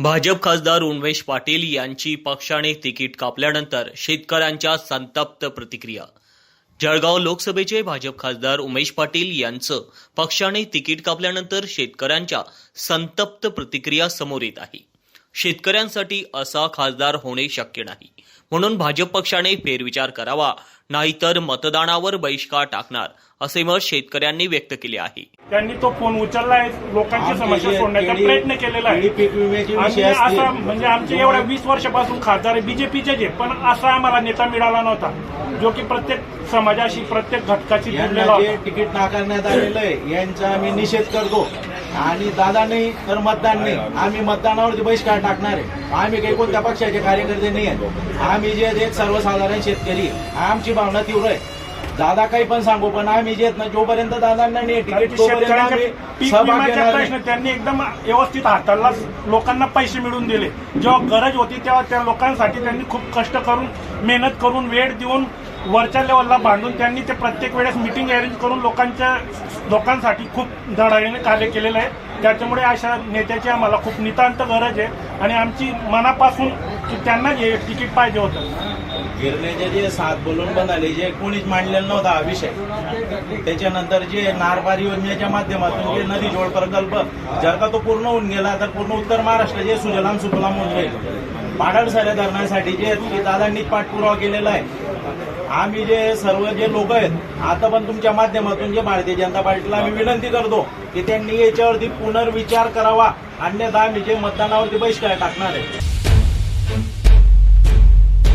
भाजप खासदार उन्मेश पाटील यांची पक्षाने तिकीट कापल्यानंतर शेतकऱ्यांच्या संतप्त प्रतिक्रिया. जळगाव लोकसभेचे भाजप खासदार उमेश पाटील यांचं पक्षाने तिकीट कापल्यानंतर शेतकऱ्यांच्या संतप्त प्रतिक्रिया समोर येत आहे. शेतकऱ्यांसाठी असा खासदार होणे शक्य नाही. म्हणून भाजप पक्षाने फेरविचार करावा नाहीतर मतदानावर बहिष्कार टाकणार असे मत शेतकऱ्यांनी व्यक्त केले आहे. त्यांनी तो फोन उचललाय लोकांची समस्या सोडण्याचा प्रयत्न केलेला आहे. असं म्हणजे आमचे एवढ्या वीस वर्षापासून खासदार आहे बीजेपीचे जे पण असा आम्हाला नेता मिळाला नव्हता जो की प्रत्येक समाजाशी प्रत्येक घटकाशी जोडलेला तिकीट नाकारण्यात आलेलं आहे यांचा आम्ही निषेध करतो. आणि दादा नाही तर मतदान नाही आम्ही मतदानावरती बहिष्कार टाकणार आहे. आम्ही काही कोणत्या पक्षाचे कार्यकर्ते नाही आहेत. आम्ही जे आहेत एक सर्वसाधारण शेतकरी आमची भावना तीव्र आहे. दादा काही पण सांगू पण आम्ही जे आहेत ना जोपर्यंत दादांना प्रश्न. त्यांनी एकदम व्यवस्थित हाताळला. लोकांना पैसे मिळवून दिले. जेव्हा गरज होती तेव्हा त्या लोकांसाठी त्यांनी खूप कष्ट करून मेहनत करून वेळ देऊन वरच्या लेवलला बांधून त्यांनी ते प्रत्येक वेळेस मिटिंग अरेंज करून लोकांच्या लोकांसाठी खूप धडाडीने कार्य केलेलं आहे. त्याच्यामुळे अशा नेत्याची आम्हाला खूप नितांत गरज आहे आणि आमची मनापासून की त्यांना हे तिकीट पाहिजे होतं. गिरण्याचे जे सात बोलून बनाले जे कोणीच मांडलेलं नव्हता हा विषय. त्याच्यानंतर जे नारबारी योजनेच्या माध्यमातून जे नदी जोड प्रकल्प जर का तो पूर्ण होऊन गेला तर पूर्ण उत्तर महाराष्ट्र जे सुजलाम सुफलाम होऊन जाईल. पाडळसाऱ्या धरणासाठी जे दादांनी पाठपुरावा केलेला आहे आम्ही जे सर्व जे लोक आहेत आता पण तुमच्या माध्यमातून जे भारतीय जनता पार्टीला आम्ही विनंती करतो की त्यांनी याच्यावरती पुनर्विचार करावा. अन्यथा आम्ही जे मतदानावरती बहिष्कार टाकणार आहे.